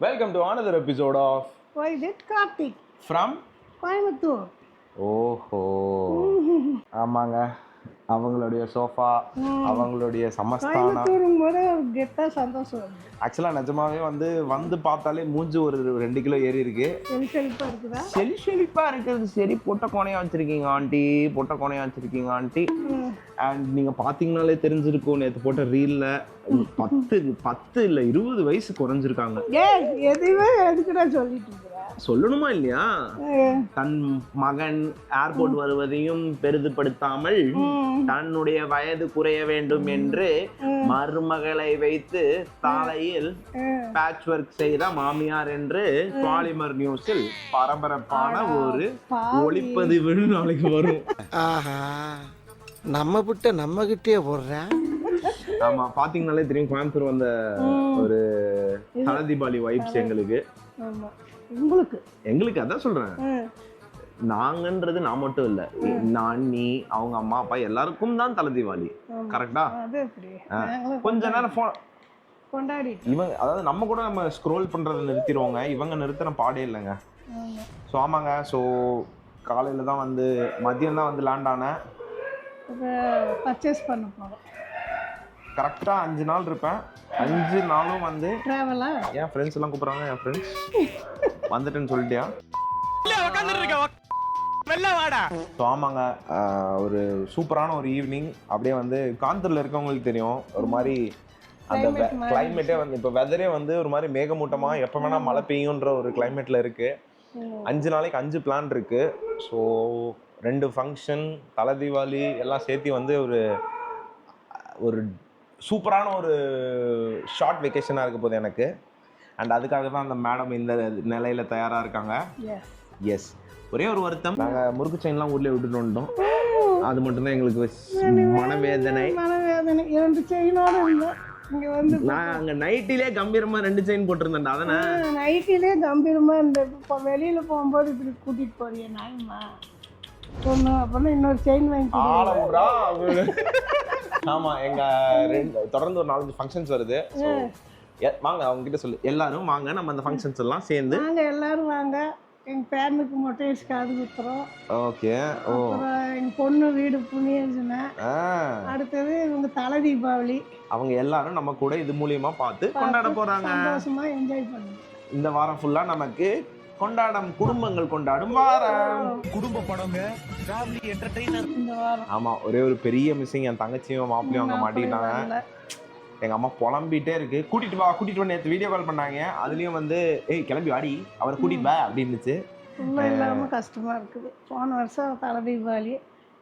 Welcome to another episode of is it Karthik? From Coimbatore ஓஹோ. ஆமாங்க. அவங்களுடைய sofa அவங்களுடைய சமஸ்தானம். போது கெத்தா சந்தோஷம் ஆக்சுவலாக நிஜமாவே வந்து வந்து பார்த்தாலே மூஞ்சி ஒரு ரெண்டு கிலோ ஏறி இருக்கு. செழி செழிப்பா இருக்குதா? செழிப்பா இருக்கிறது. சரி பொட்டை கோணையா வச்சிருக்கீங்க ஆண்டி. பொட்டை கோணையா வச்சிருக்கீங்க ஆண்டி. அண்ட் நீங்க பாத்தீங்கனாலே தெரிஞ்சிருக்கும் நேற்று போட்ட ரீல்ல பத்து பத்து இல்ல இருபது வயசு குறைஞ்சிருக்காங்க. ஏய் எதுவுமே எதுக்குடா சொல்லிட்டு இருக்கிற சொல்லணுமா இல்லையா? தன் மகன் ஏர்போர்ட் வருவதையும் பெரிதுபடுத்தாமல் தன்னுடைய வயது குறைய வேண்டும் என்று மருமகளை வைத்து தலையில் பேட்ச் ஒர்க் செய்த மாமியார் என்று பாலிமர் நியூஸில் பரபரப்பான ஒரு. ஒளிப்பதிவு நாளைக்கு வரும். ஆஹா. நம்ம விட்ட நம்ம கிட்டே போடுறேன் ஆமா பாத்தீங்கன்னாலே தெரியும் கோயம்புத்தூர் வந்த ஒரு தல தீபாவளி வைப்ஸ் எங்களுக்கு. ஆமா. உங்களுக்கு எங்களுக்கு அதான் சொல்றேன். நாங்கன்றது நான் மட்டும் இல்ல. நான் நீ அவங்க அம்மா அப்பா எல்லாருக்கும் தான் தலை தீபாவளி. கரெக்டா கொஞ்ச நேரம் phone- கொண்டாடிட்டு. இவங்க அதாவது நம்ம கூட நம்ம ஸ்க்ரோல் பண்றதை நிறுத்திடுவோங்க. இவங்க நிறுத்தின பாடே இல்லைங்க. ஸோ ஆமாங்க. ஸோ காலையில தான் வந்து மதியம் தான் வந்து லேண்ட் ஆனேன். பர்ச்சேஸ் பண்ண போகிறோம் கரெக்டாக அஞ்சு நாள் இருப்பேன். அஞ்சு நாளும் வந்து ட்ராவலா என் ஃப்ரெண்ட்ஸ் எல்லாம் கூப்பிட்றாங்க என் ஃப்ரெண்ட்ஸ் வந்துட்டேன்னு சொல்லிட்டியா? ஸோ ஆமாங்க. ஒரு சூப்பரான ஒரு ஈவினிங் அப்படியே வந்து காந்தூரில் இருக்கவங்களுக்கு தெரியும். ஒரு மாதிரி அந்த. கிளைமேட்டே வந்து இப்போ வெதரே வந்து ஒரு மாதிரி மேகமூட்டமா எப்போ வேணா மழை பெய்யுன்ற ஒரு கிளைமேட்ல இருக்கு. அஞ்சு நாளைக்கு அஞ்சு பிளான் இருக்கு. ஸோ ரெண்டு ஃபங்க்ஷன் தலை தீபாவளி எல்லாம் சேர்த்து வந்து ஒரு ஒரு சூப்பரான ஒரு ஷார்ட் வெக்கேஷனாக இருக்க போகுது எனக்கு. அண்ட் அதுக்காக தான் அந்த மேடம் இந்த நிலையில தயாராக இருக்காங்க. எஸ் ஒரே ஒரு வருத்தம் நாங்கள் முறுக்கு செயின்லாம் ஊர்லேயே விட்டுட்டு வந்துட்டோம். அது மட்டும்தான் எங்களுக்கு மனவேதனை. மனவேதனை. இரண்டு செயினோட இருந்தோம் இங்கே வந்து நான் அங்கே நைட்டிலே கம்பீரமாக ரெண்டு செயின் போட்டிருந்தேன் அதனை நைட்டிலே கம்பீரமா இந்த இப்போ வெளியில போகும்போது இப்படி கூட்டிட்டு போறிய நாயம்மா ஒன்று அப்புறம் இன்னொரு செயின் வாங்கி. ஆள விட்றா ஆமா எங்க ரெண்டு தொடர்ந்து ஒரு நாலஞ்சு ஃபங்க்ஷன்ஸ் வருது. வாங்க அவங்க கிட்ட சொல்லு. எல்லாரும் வாங்க நம்ம அந்த ஃபங்க்ஷன்ஸ் எல்லாம் சேர்ந்து. வாங்க எல்லாரும் வாங்க. எங்க பேரனுக்கு மொட்டை அடிச்சு காது குத்துறோம். Okay oh. எங்க பொண்ணு வீடு புண்ணியர்ஜுனா அடுத்தது இவங்க தலை தீபாவளி. அவங்க எல்லாரும் நம்ம கூட இது மூலியமா பார்த்து கொண்டாட போறாங்க. சந்தோஷமா என்ஜாய் பண்ணுங்க இந்த வாரம் ஃபுல்லா நமக்கு கொண்டாடும் குடும்பங்கள் கொண்டாடும் வாரம். இந்த வாரம். ஆமா ஒரே ஒரு பெரிய மிஸ்ஸிங் என் தங்கச்சியும் மாப்பிளையும் அங்க மாட்டிக்கிட்டாங்க. எங்க அம்மா புலம்பிட்டே இருக்கு. கூட்டிட்டு வா கூட்டிட்டு வா நேற்று வீடியோ கால் பண்ணாங்க. அதுலயும் வந்து ஏய் கிளம்பி வாடி அவரை கூட்டிட்டு வா அப்படின்னுச்சு. சும்மா இல்லாம கஷ்டமா இருக்குது. போன வருஷம் தலை தீபாவளி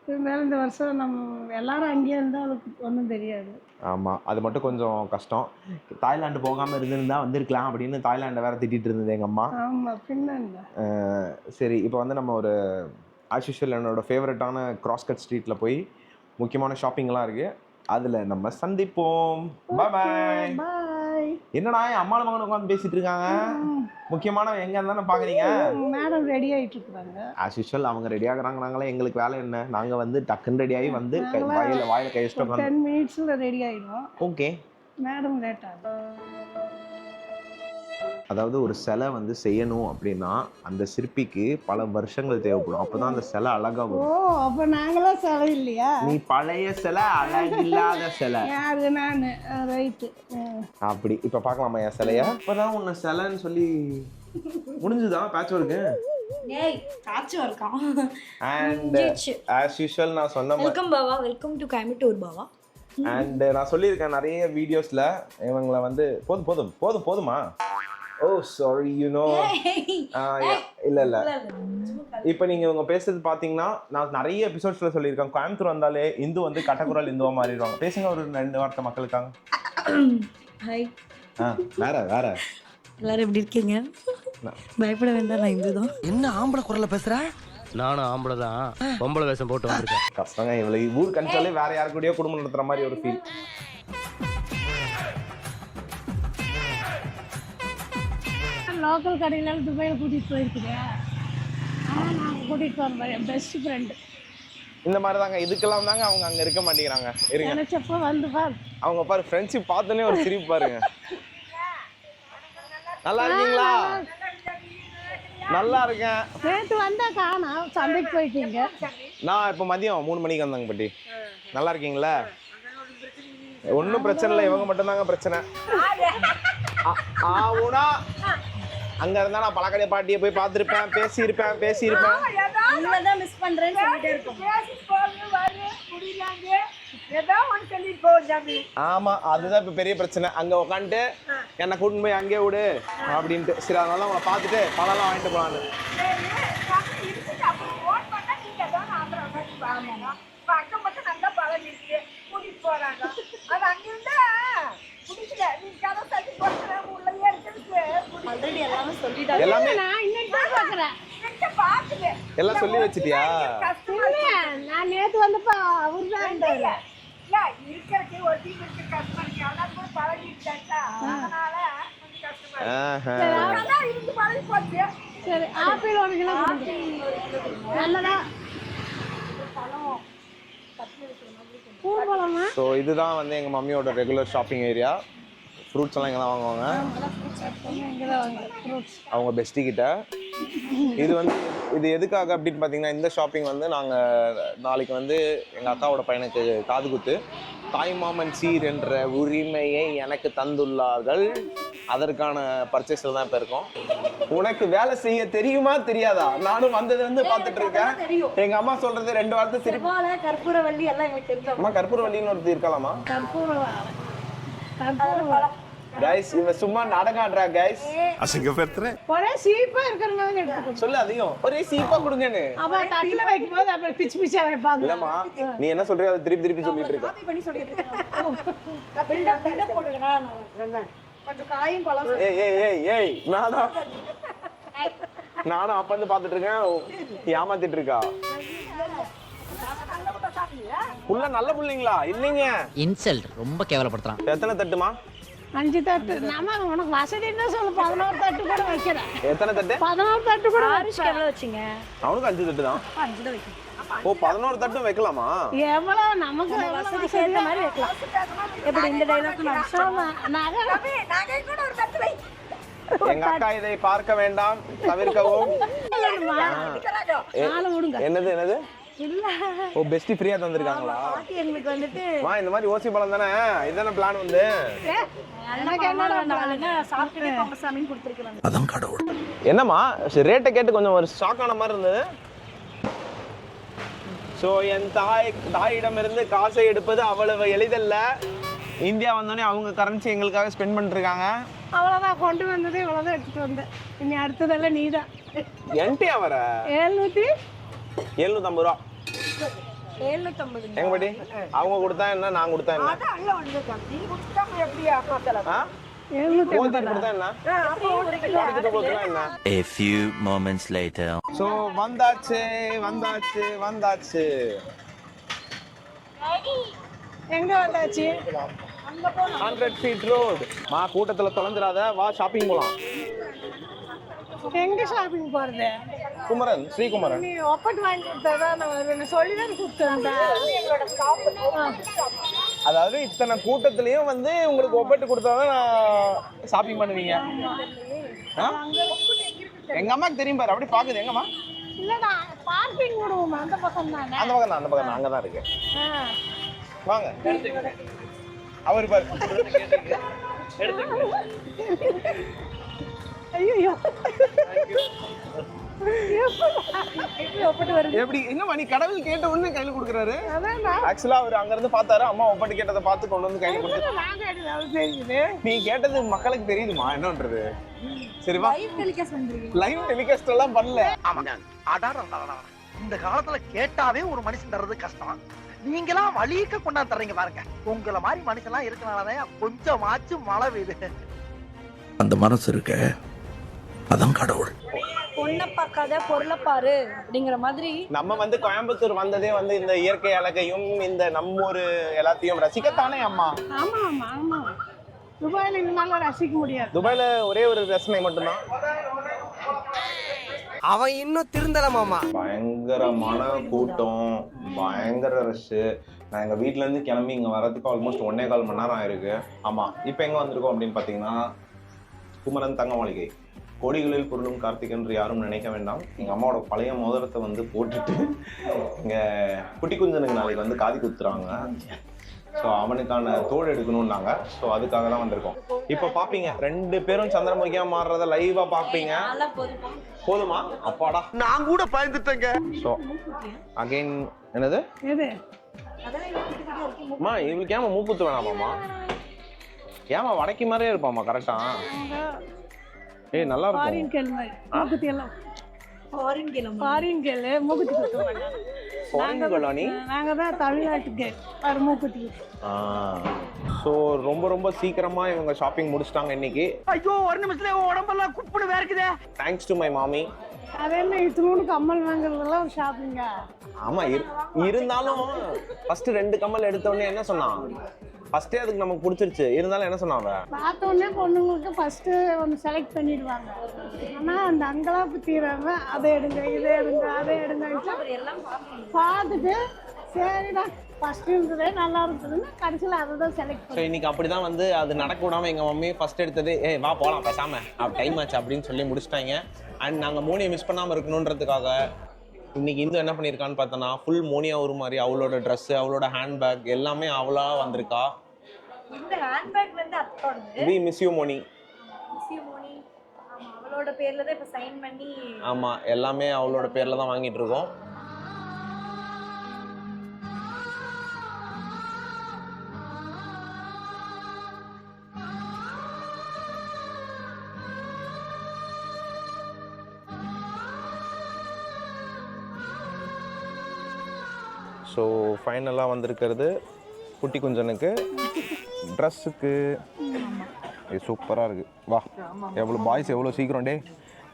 இருந்தாலும் இந்த வருஷம் நம்ம எல்லாரும் அங்கேயே இருந்தால் அவளுக்கு ஒன்றும் தெரியாது. ஆமா அது மட்டும் கொஞ்சம் கஷ்டம். தாய்லாந்து போகாம இருந்திருந்தா வந்திருக்கலாம் அப்படின்னு தாய்லாண்டை வேற திட்டிட்டு இருந்தது எங்க அம்மா. ஆமா பின்ன என்ன அஹ் சரி இப்போ வந்து நம்ம ஒரு ஆஸ் யூஷுவல் என்னோட ஃபேவரட்டான கிராஸ்கட் ஸ்ட்ரீட்ல போய் முக்கியமான ஷாப்பிங்லாம் இருக்கு. அதுல நம்ம சந்திப்போம். பாய் பாய் என்னடா என் அம்மால மகன் உட்காந்து பேசிட்டு இருக்காங்க? முக்கியமான எங்க இருந்தானே பாக்குறீங்க? மேடம் ரெடி ஆயிட்டு இருக்கிறாங்க ஆஸ் யூஷுவல் அவங்க ரெடி ஆகுறாங்கனாங்களே எங்களுக்கு வேலை என்ன? நாங்க வந்து டக்குன்னு ரெடி ஆகி வந்து வாயில வாயில கை வச்சுட்டு உட்காந்து டென் மினிட்ஸில் ரெடி ஆயிடும் ஓகே மேடம் லேட் ஆகும். அதாவது ஒரு சிலை வந்து செய்யணும் அப்படின்னா அந்த சிற்பிக்கு பல வருஷங்கள் தேவைப்படும். அப்பதான் அந்த சிலை அழகா ஓ வரும். அப்போ நாங்களாம் செலவு இல்லையா? நீ பழைய சிலை அழகில்லாத சிலை. யாரு நான். ரைட்டு அப்படி. இப்ப பார்க்கலாமா என் சிலைய? இப்பதான் உன்னை சிலைன்னு சொல்லி முடிஞ்சுதா patch work and as usual நான் சொன்ன மாதிரி வெல்கம் பாவா வெல்கம் டு கோயம்புத்தூர் பாவா அண்ட் நான் சொல்லியிருக்கேன் நிறைய வீடியோஸ்ல இவங்களை வந்து போதும் போதும் போதும் போதுமா? ஓ சாரி யூ நோ இல்ல இல்ல. இப்போ நீங்க இவங்க பேசுறது பாத்தீங்கன்னா நான் நிறைய எபிசோட்ஸ்ல சொல்லியிருக்கேன். கோயம்புத்தூர் வந்தாலே இந்து வந்து கட்டக்குரல் இந்துவா மாறிடுவாங்க. பேசுங்க ஒரு ரெண்டு வார்த்தை மக்களுக்காக. ஹாய் ஆ வேற வேற. எல்லாரும் எப்படி இருக்கீங்க? பயப்பட வேண்டாம் நான் இந்து தான் என்ன ஆம்பளை குரல்ல பேசுற? நானும் ஆம்பளை தான். பொம்பளை வேஷம் போட்டு வந்திருக்கேன். கஷ்டங்க இவளுக்கு ஊர் கணிச்சாலே வேற யாரு கூடயோ குடும்பம் நடத்துற மாதிரி ஒரு ஃபீல் லோக்கல் கடையில துபாயில் கூட்டிகிட்டு போயிருக்குதே. ஆனால் நான் கூட்டிகிட்டு என் பெஸ்ட் ஃப்ரெண்டு இந்த மாதிரி தாங்க இதுக்கெல்லாம் தாங்க அவங்க அங்க இருக்க மாட்டேங்கிறாங்க. இருங்க. நினச்சப்போ வந்து பார். அவங்க பாரு ஃப்ரெண்ட்ஷிப் பார்த்தோன்னே ஒரு சிரிப்பு பாருங்க. நல்லா இருக்கீங்களா? நல்லா இருக்கேன். நேற்று வந்தா காணோம் சந்தைக்கு போயிட்டீங்க. நான் இப்போ மதியம் மூணு மணிக்கு வந்தாங்க பாட்டி. நல்லா இருக்கீங்களா? ஒன்றும் பிரச்சனை இல்லை. இவங்க மட்டும்தாங்க பிரச்சனை. ஆ- ஆவுனா அங்க இருந்தா நான் பழக்கடை பாட்டியை போய் பார்த்துருப்பேன் பேசியிருப்பேன் பேசியிருப்பேன். தான் மிஸ் பண்றேன்னு சொல்லிட்டே இருக்கோம். ஆமா அதுதான் இப்ப பெரிய பிரச்சனை. அங்க உட்காந்துட்டு என்னை கூட்டின்னு போய் அங்கேயே விடு அப்படின்ட்டு. சரி அதனால அவங்கள பார்த்துட்டு பழம்லாம் வாங்கிட்டு போலான்னு பக்கம் பக்கம் நல்லா பழம் இருக்கு கூட்டிட்டு போறாங்க அது அங்கிருந்தா குடிக்கல நீ கதை தட்டி போட்டு உள்ளே இருக்கிறதுக்கு ஆல்ரெடி எல்லாமே சொல்லிட்டாங்க. எல்லாமே நான் இன்னைக்கு தான் பார்க்குறேன் எல்லாம் சொல்லி வச்சிட்டியா? இல்லை நான் நேற்று வந்தப்போ அவர் தான் இருந்தாரு. இல்ல இருக்கிறதுக்கு ஒரு டீம் இருக்கு கஸ்டமருக்கு அதான் கூட பழகிட்டாச்சா அதனால கொஞ்சம் கஷ்டமா இருக்கு ஆஹா. அதான் இருந்து பழகி போச்சு. சரி ஆப்பிள் ஒரு கிலோ கொடுங்க. நல்லதா? பூ பழமா? ஸோ இதுதான் வந்து எங்கள் மம்மியோட ரெகுலர் ஷாப்பிங் ஏரியா ஃப்ரூட்ஸ் எல்லாம் இங்கே தான் வாங்குவாங்க. அவங்க பெஸ்டி கிட்ட. இது வந்து இது எதுக்காக அப்படின்னு பார்த்தீங்கன்னா இந்த ஷாப்பிங் வந்து நாங்கள் நாளைக்கு வந்து எங்கள் அக்காவோட பையனுக்கு காது குத்து. தாய்மாமன் சீர் என்ற உரிமையை எனக்கு தந்துள்ளார்கள். அதற்கான பர்ச்சேஸில் தான் இப்போ இருக்கோம். உனக்கு வேலை செய்ய தெரியுமா தெரியாதா? நானும் வந்ததுல இருந்து பார்த்துட்டு இருக்கேன். எங்கள் அம்மா சொல்றது ரெண்டு வாரத்தை திருப்பி கற்பூரவள்ளி எல்லாம் எங்களுக்கு அம்மா கற்பூரவல்லின்னு ஒருத்தர் இருக்கலாமா? கற்பூர கற்பூர கைஸ் இவன் சும்மா நாடகாடுறா கைஸ் ஒரே சீப்பா இருக்கிற மாதிரி எடுத்துக்கணும் சொல்லு அதையும் ஒரே சீப்பா கொடுங்கன்னு. அப்ப தட்டுல வைக்கும் போது அப்புறம் பிச்சு பிச்சா வைப்பாங்க இல்லம்மா நீ என்ன சொல்றியோ அதை திருப்பி திருப்பி சொல்லிட்டு இருக்க. பண்ணி சொல்லிட்டு போட்டுக்கிறேன் கொஞ்சம் காயும் பழம் ஏய் ஏய் ஏய் ஏய் நானும் நானும் அப்ப வந்து பாத்துட்டு இருக்கேன். ஏமாத்திட்டு இருக்கா? புள்ள நல்ல புள்ளைங்களா? இல்லைங்க. இன்சல்ட் ரொம்ப கேவலப்படுத்துறான். எத்தனை தட்டுமா? அஞ்சு தட்டு. நம்ம உனக்கு வசதி இருந்தா சொல்லு பதினோரு தட்டு கூட வைக்கிறேன். எத்தனை தட்டு? பதினோரு தட்டு கூட ஆரிஷ்க்கு எவ்வளோ வச்சிங்க. அவனுக்கு அஞ்சு தட்டு தான் அஞ்சு தான் வைக்கணும் ஓ பதினோரு தட்டும் வைக்கலாமா? எவ்வளவு? நமக்கு வசதிக்கு ஏற்ற மாதிரி வைக்கலாம். எப்படி இந்த டைலாக் நகை. நகை கூட ஒரு தட்டு வை. எங்க அக்கா இதை பார்க்க வேண்டாம் தவிர்க்கவும். என்னது என்னது? இல்ல. ஓ பெஸ்டி ஃப்ரீயா தந்திருக்காங்களா? பாட்டி எங்களுக்கு வந்துட்டு வா இந்த மாதிரி ஓசி பழம் தானே? இதானே பிளான் வந்து? கொடுத்துருக்காங்க என்னம்மா ரேட்டை கேட்டு கொஞ்சம் ஒரு ஷாக் ஆன மாதிரி இருந்தது. ஸோ என் தாய் தாயிடமிருந்து காசை எடுப்பது அவ்வளவு எளிதல்ல. இந்தியா வந்தோடனே அவங்க கரன்சி எங்களுக்காக ஸ்பெண்ட் பண்ணிருக்காங்க அவ்வளவுதான் கொண்டு வந்தது இவ்வளவுதான் எடுத்துட்டு வந்தேன். இனி அடுத்ததெல்லாம் நீதான். என்கிட்டயா வர? எழுநூத்தி எழுநூத்தம்பது ரூபா. எழுநூத்தம்பது எங்க பாட்டி? அவங்க கொடுத்தா என்ன நான் கொடுத்தா என்ன? அதான் அங்க வந்துருக்கான் நீ எப்படி கொடுத்தா கொடுத்தா என்ன? A few moments later. So வந்தாச்சு வந்தாச்சு வந்தாச்சு. எங்க வந்தாச்சு? ஹண்ட்ரட் ஃபீட் ரோடு மா கூட்டத்துல தொலைஞ்சிடாத வா ஷாப்பிங் போலாம். எங்க ஷாப்பிங் போறது? குமரன் ஸ்ரீகுமரன். நீ ஒப்பட்டு வாங்கி கொடுத்தாதான் நான் சொல்லி தான் கொடுத்தேன் அதாவது இத்தனை கூட்டத்துலயும் வந்து உங்களுக்கு ஒப்பட்டு கொடுத்தாதான் நான் ஷாப்பிங் பண்ணுவீங்க. ஆ? எங்க அம்மாக்கு தெரியும் பாரு அப்படி பாக்குது எங்கம்மா? இல்லடா பார்க்கிங் விடுவோம். அந்த பக்கம் தானே? அந்த பக்கம் தான் அந்த பக்கம் தான். அங்கதான் இருக்கு. வாங்க. அவர் பாரு. ஐயோ எப்படி? என்னம்மா நீ கடவுள் கேட்ட உடனே கையில கொடுக்குறாரு? ஆக்சுவலா அவர் அங்க இருந்து பார்த்தாரு அம்மா ஒப்பட்டு கேட்டதை பார்த்து கொண்டு வந்து கையில கொடுத்து நீ கேட்டது மக்களுக்கு தெரியுதுமா என்ன பண்றது சரி வா. டெலிகாஸ்ட் வந்துருக்கீங்க லைவ் டெலிகாஸ்ட் எல்லாம் பண்ணல. இந்த காலத்துல கேட்டாவே ஒரு மனுஷன் தர்றது கஷ்டம் நீங்களாம் வழிக்க கொண்டாந்து தர்றீங்க பாருங்க. உங்களை மாதிரி மனுஷன்லாம் இருக்கனாலதான் கொஞ்சமாச்சும் மழை பெய்யுது. அந்த மனசு இருக்க அதான் கடவுள். பொண்ணை பார்க்காத பொருளை பாரு அப்படிங்கிற மாதிரி. நம்ம வந்து கோயம்புத்தூர் வந்ததே வந்து இந்த இயற்கை அழகையும் இந்த நம்ம ஒரு எல்லாத்தையும் ரசிக்கத்தானே அம்மா? ஆமா ஆமா ஆமா. துபாயில இந்த மாதிரிலாம் ரசிக்க முடியாது. துபாயில ஒரே ஒரு ரசனை மட்டும்தான். அவன் இன்னும் திருந்தல மாமா. பயங்கரமான கூட்டம் பயங்கர ரஷ்ஷு நான் எங்கள் வீட்டிலேருந்து கிளம்பி இங்கே வரதுக்கு ஆல்மோஸ்ட் ஒன்னே கால் மணி நேரம் ஆயிருக்கு. ஆமாம் இப்போ எங்கே வந்திருக்கோம் அப்படின்னு பார்த்தீங்கன்னா குமரன் தங்க மாளிகை கோடிகளில் பொருளும் கார்த்திக் என்று யாரும் நினைக்க வேண்டாம். எங்கள் அம்மாவோட பழைய மோதிரத்தை வந்து போட்டுட்டு இங்கே குட்டி குஞ்சனுக்கு நாளைக்கு வந்து காதி குத்துறாங்க. ஸோ அவனுக்கான தோடு எடுக்கணும்னாங்க. ஸோ அதுக்காக தான் வந்திருக்கோம். இப்போ பார்ப்பீங்க ரெண்டு பேரும் சந்திரமுகியா மாறுறத லைவாக பார்ப்பீங்க போதுமா? அப்பாடா. நான் கூட பயந்துட்டேங்க. ஸோ அகைன் என்னது? அம்மா இவளுக்கு ஏமா மூக்குத்து வேணாமாம்மா? ஏமா வடக்கி மாதிரியே இருப்பாம்மா கரெக்டா ஏய் நல்லா இருக்கும். ஃபாரின் கேள் மாதிரி. மூக்குத்தி எல்லாம் ஃபாரின் கிளம்பு ஃபாரின் கேள் மூக்குத்தி குத்த மாட்டாங்க. ஃபாரின் கலானி நாங்கள் தான் தமிழ்நாட்டு கேள் பாரு மூக்குத்தி. குத்து. ஸோ ரொம்ப ரொம்ப சீக்கிரமா இவங்க ஷாப்பிங் முடிச்சிட்டாங்க இன்னைக்கு. ஐயோ ஒரு நிமிஷத்துல உடம்பெல்லாம் குப்புன்னு வேர்க்குதே. தேங்க்ஸ் டு மை மாமி அது என்ன இத்தினோடு கம்மல் வாங்குறதெல்லாம் ஒரு ஷாப்பிங்கா ஆமா இரு- இருந்தாலும் ஃபர்ஸ்ட் ரெண்டு கம்மல் எடுத்த உடனே என்ன சொன்னான்? ஃபர்ஸ்டே அதுக்கு நமக்கு பிடிச்சிருச்சு. இருந்தாலும் என்ன சொன்னான் அவன்? பார்த்த உடனே பொண்ணுங்களுக்கு ஃபஸ்ட்டு ஒன்று செலக்ட் பண்ணிடுவாங்க. ஆனால் அந்த அங்கலாப்பு தீராம அதை எடுங்க இதை எடுங்க அதை எடுங்க பார்த்துட்டு சரிடா ஃபஸ்ட்டு இருந்ததே நல்லா இருந்ததுன்னு கடைசியில் அதை தான் செலக்ட் ஸோ இன்னைக்கு அப்படிதான் வந்து அது நடக்க விடாம எங்க மம்மி ஃபர்ஸ்ட் எடுத்தது ஏய் வா போலாம் பேசாம. டைம் ஆச்சு அப்படின்னு சொல்லி முடிச்சிட்டாங்க. அண்ட் நாங்க மோனியை மிஸ் பண்ணாம இருக்கணுன்றதுக்காக இன்னைக்கு இந்து என்ன பண்ணியிருக்கான்னு பார்த்தோன்னா ஃபுல் மோனியா ஒரு மாதிரி அவளோட ட்ரெஸ் அவளோட ஹேண்ட்பேக் எல்லாமே அவளா வந்திருக்கா. இந்த ஹேண்ட்பேக் வந்து அத்தோடது வி மிஸ் யூ மோனி. அவளோட பேர்ல தான் இப்ப சைன் பண்ணி ஆமா எல்லாமே அவளோட பேர்ல தான் வாங்கிட்டு இருக்கோம். ஸோ ஃபைனலாக வந்திருக்கிறது குட்டி குஞ்சனுக்கு ட்ரெஸ்ஸுக்கு இது சூப்பராக இருக்குது வா. எவ்வளோ பாய்ஸ் எவ்வளோ சீக்கிரம் டே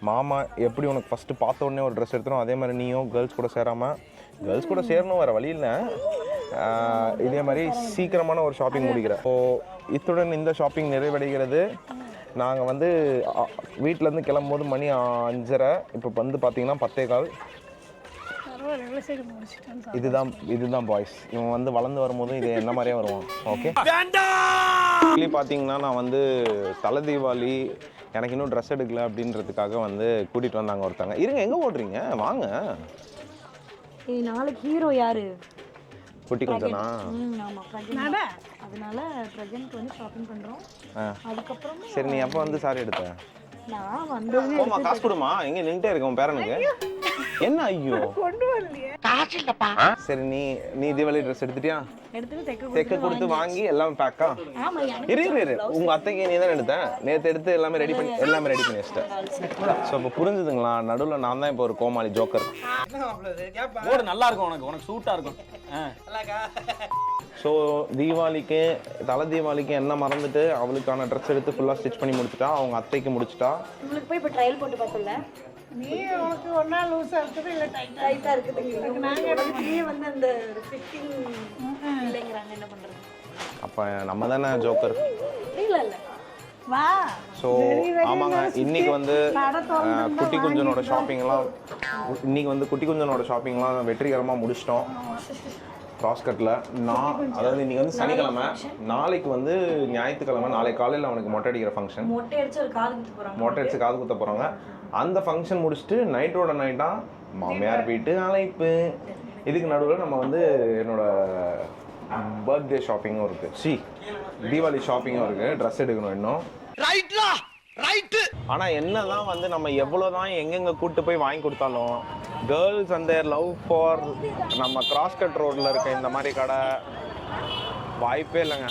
மாமா எப்படி உனக்கு ஃபஸ்ட்டு பார்த்த உடனே ஒரு ட்ரெஸ் எடுத்துரும்? அதே மாதிரி நீயும் கேர்ள்ஸ் கூட சேராமல் கேர்ள்ஸ் கூட சேரணும் வேறு வழி இல்லை. இதே மாதிரி சீக்கிரமான ஒரு ஷாப்பிங் முடிக்கிற ஸோ இத்துடன் இந்த ஷாப்பிங் நிறைவடைகிறது. நாங்கள் வந்து வீட்டிலேருந்து கிளம்பும்போது மணி அஞ்சரை. இப்போ வந்து பார்த்தீங்கன்னா பத்தே கால் இதுதான் இதுதான் பாய்ஸ் இவன் வந்து வளர்ந்து வரும்போது இது என்ன மாதிரியே வருவான்? ஓகே ஆக்சுவலி பார்த்தீங்கன்னா நான் வந்து தலை தீபாவளி எனக்கு இன்னும் ட்ரெஸ் எடுக்கல அப்படின்றதுக்காக வந்து கூட்டிகிட்டு வந்தாங்க ஒருத்தங்க இருங்க எங்கே ஓடுறீங்க? வாங்க. நாளைக்கு ஹீரோ யாரு? குட்டி கொஞ்சனா? அதனால வந்து ஷாப்பிங் அதுக்கப்புறம் சரி நீ எப்போ வந்து சாரி எடுத்த? நான் வந்தது போமா காசு கொடுமா எங்கே நின்றுட்டே இருக்க உன் பேரனுக்கு. என்ன ஐயோ? சரி நீ நீ தீபாவளி ட்ரெஸ் எடுத்துட்டியா? எடுத்துட்டு தைக்க தைக்க கொடுத்து வாங்கி எல்லாம் பேக்கா ஆமா இரு இரு இரு. உங்க அத்தைக்கு நீ தான் எடுத்த நேத்து எடுத்து எல்லாமே ரெடி பண்ணி எல்லாமே ரெடி பண்ணி வச்சிட்டேன். ஸோ இப்போ புரிஞ்சுதுங்களா? நடுவில் நான் தான் இப்போ ஒரு கோமாளி ஜோக்கர். போடு நல்லா இருக்கும் உனக்கு. உனக்கு சூட்டா இருக்கும். ஸோ தீபாவளிக்கு தலை தீபாவளிக்கு என்ன மறந்துட்டு அவளுக்கான ட்ரெஸ் எடுத்து ஃபுல்லாக ஸ்டிச் பண்ணி முடிச்சிட்டா? அவங்க அத்தைக்கு முடிச்சிட்டா? உங்களுக்கு போய் இப்போ ட்ரையல் போட்டு பார்த்தல நீ உனக்கு ஒன்றா லூஸாக இருக்குது இல்லை டைட்டாக டைட்டா இருக்குது? நாங்க இதுலயே வந்து அந்த ஃபிட்டிங் இல்லைங்கிறாங்க என்ன பண்றது? அப்போ நம்ம தானே ஜோக்கர்? இல்ல இல்ல. வா. ஸோ ஆமாங்க. இன்னைக்கு வந்து குட்டி குஞ்சனோட ஷாப்பிங்லாம் இன்னைக்கு வந்து குட்டி குஞ்சனோட ஷாப்பிங்லாம் வெற்றிகரமாக முடிச்சிட்டோம். கிராஸ்கட்டில் நான் அதாவது இன்னைக்கு வந்து சனிக்கிழமை நாளைக்கு வந்து ஞாயிற்றுக்கிழமை நாளைக்கு காலையில் அவனுக்கு மொட்டை அடிக்கிற ஃபங்க்ஷன் மொட்டை அடிச்சு ஒரு காது குத்து போறாங்க. மொட்டை அடிச்சு காது குத்த போகிறாங்க அந்த ஃபங்க்ஷன் முடிச்சுட்டு நைட்டோட நைட்டாக மாமியார் வீட்டு அழைப்பு. இதுக்கு நடுவில் நம்ம வந்து என்னோட பர்த்டே ஷாப்பிங்கும் இருக்குது சி தீபாவளி ஷாப்பிங்கும் இருக்குது ட்ரெஸ் எடுக்கணும் இன்னும். ரைட்லா ரைட்டு. ஆனால் என்னதான் வந்து நம்ம எவ்வளோ தான் எங்கெங்கே கூட்டு போய் வாங்கி கொடுத்தாலும் கேர்ள்ஸ் அந்த லவ் ஃபார் நம்ம கிராஸ்கட் ரோட்டில் இருக்க இந்த மாதிரி கடை வாய்ப்பே இல்லைங்க.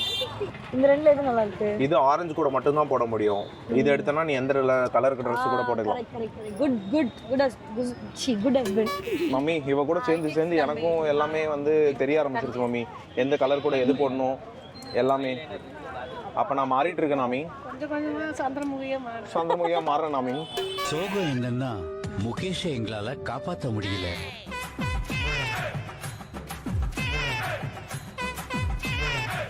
இந்த ரெண்டுல எது நல்லா இருக்கு? இது ஆரஞ்சு கூட மட்டும்தான் போட முடியும். இது எடுத்தனா நீ எந்த கலருக்கு ட்ரெஸ் கூட போட்டுக்கலாம். குட் குட் குட் சி குட் ஹஸ்பண்ட் மம்மி இவ கூட சேர்ந்து சேர்ந்து எனக்கும் எல்லாமே வந்து தெரிய ஆரம்பிச்சிருச்சு மம்மி. எந்த கலர் கூட எது போடணும் எல்லாமே. அப்போ நான் மாறிட்டு இருக்கேன் நாமி கொஞ்சம் கொஞ்சமாக சந்திரமுகியாக மாறு சந்திரமுகியாக மாறுறேன் நாமி சோகம் என்னன்னா முகேஷை எங்களால காப்பாத்த முடியல.